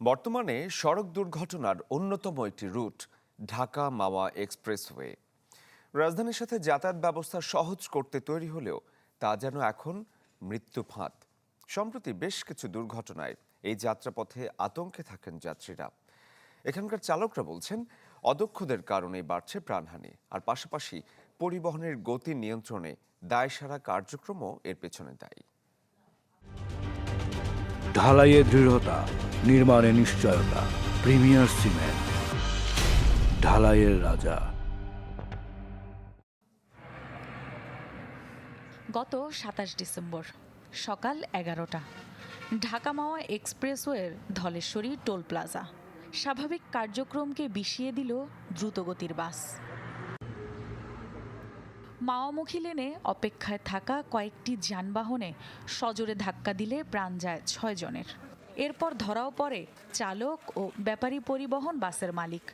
বর্তমানে সড়ক দুর্ঘটনার অন্যতম একটি রুট ঢাকা মাওয়া এক্সপ্রেসওয়ে। রাজধানীর সাথে যাতায়াত ব্যবস্থা সহজ করতে তৈরি হলেও তা যেন এখন মৃত্যু ফাঁদ। সম্প্রতি বেশ কিছু দুর্ঘটনায় এই যাত্রাপথে আতঙ্কে থাকেন যাত্রীরা। এখানকার চালকরা বলছেন, অদক্ষদের কারণে বাড়ছে প্রাণহানি আর পাশাপাশি পরিবহনের গতি নিয়ন্ত্রণে দায়সারা কার্যক্রমও এর পেছনে দায়ী। ঢালাইয়ে দৃঢ়তা নির্মাণে নিশ্চয়তা। Premier cement. ঢালাইয়ের রাজা। গত সাতাশ ডিসেম্বর, সকাল এগারোটা, ঢাকা মাওয়া এক্সপ্রেসওয়ের ধলেশ্বরী টোল প্লাজা। স্বাভাবিক কার্যক্রমকে বিষিয়ে দিল দ্রুতগতির বাস। মাওয়ামুখী লেনে অপেক্ষায় থাকা কয়েকটি যানবাহনে সজোরে ধাক্কা দিলে প্রাণ যায় ছয় জনের। এরপর ধরাও পড়ে চালক ও ব্যাপারী পরিবহন বাসের মালিক।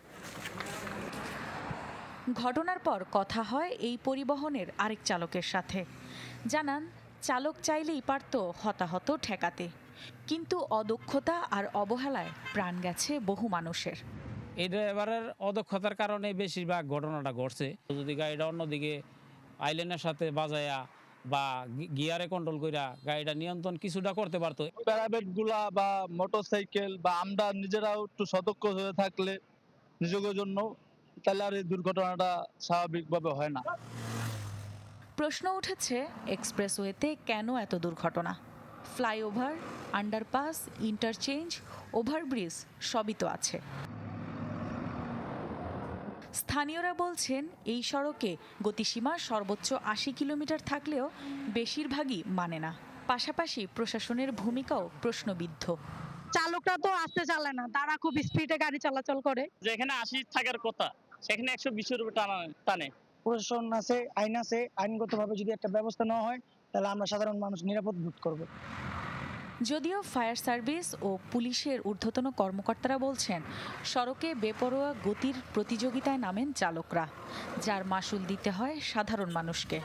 ঘটনার পর কথা হয় এই পরিবহনের আরেক চালকের সাথে। জানান, চালক চাইলেই পারত হতাহত ঠেকাতে, কিন্তু অদক্ষতা আর অবহেলায় প্রাণ গেছে বহু মানুষের। এই ড্রাইভারের অদক্ষতার কারণে বেশিরভাগ ঘটনাটা ঘটছে। যদি গাড়িটা অন্যদিকে আইল্যান্ডের সাথে বাজায়া বা গিয়ারে কন্ট্রোল কইরা গাড়িটা নিয়ন্ত্রণ কিছুটা করতে পারতো। প্যারাবেটগুলা বা মোটরসাইকেল বা আমরা নিজেরাও একটু সতর্ক হয়ে থাকলে নিজেদের জন্য তাহলে আর এই দুর্ঘটনাটা স্বাভাবিকভাবে হয় না। প্রশ্ন উঠেছে এক্সপ্রেসওয়েতে কেন এত দুর্ঘটনা? ফ্লাইওভার আন্ডারপাস ইন্টারচেঞ্জ ওভারব্রিজ সবই তো আছে। স্থানীয়রা বলছেন এই সড়কে গতিসীমা সর্বোচ্চ আশি কিলোমিটার থাকলেও বেশিরভাগই মানে না। পাশাপাশি প্রশাসনের ভূমিকাও প্রশ্নবিদ্ধ। চালকরা তো আস্তে চালায় না তারা খুব স্পিডে গাড়ি চলাচল করে। যেখানে আশি থাকার কথা সেখানে একশো বিশের উপর টানা টানে। প্রশাসন আছে আইন আছে আইনগতভাবে যদি একটা ব্যবস্থা নেওয়া হয় তাহলে আমরা সাধারণ মানুষ নিরাপদ বোধ করব। যদিও ফায়ার সার্ভিস ও পুলিশের ঊর্ধ্বতন কর্মকর্তারা বলছেন সড়কে বেপরোয়া গতির প্রতিযোগিতায় নামেন চালকরা যার মাসুল দিতে হয় সাধারণ মানুষকে।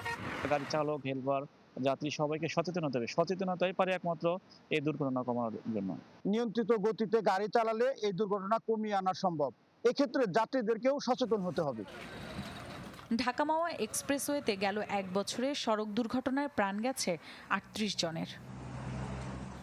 গাড়ি চালক হেলপার যাত্রী সবাইকে সচেতন হতে হবে। সচেতনতাই পারে একমাত্র এই দুর্ঘটনা কমানোর জন্য। নিয়ন্ত্রিত গতিতে গাড়ি চালালে এই দুর্ঘটনা কমিয়ে আনা সম্ভব। এক্ষেত্রে যাত্রীদেরকেও সচেতন হতে হবে। ঢাকা মাওয়া এক্সপ্রেসওয়েতে গেল এক বছরে সড়ক দুর্ঘটনায় প্রাণ গেছে আটত্রিশ জনের।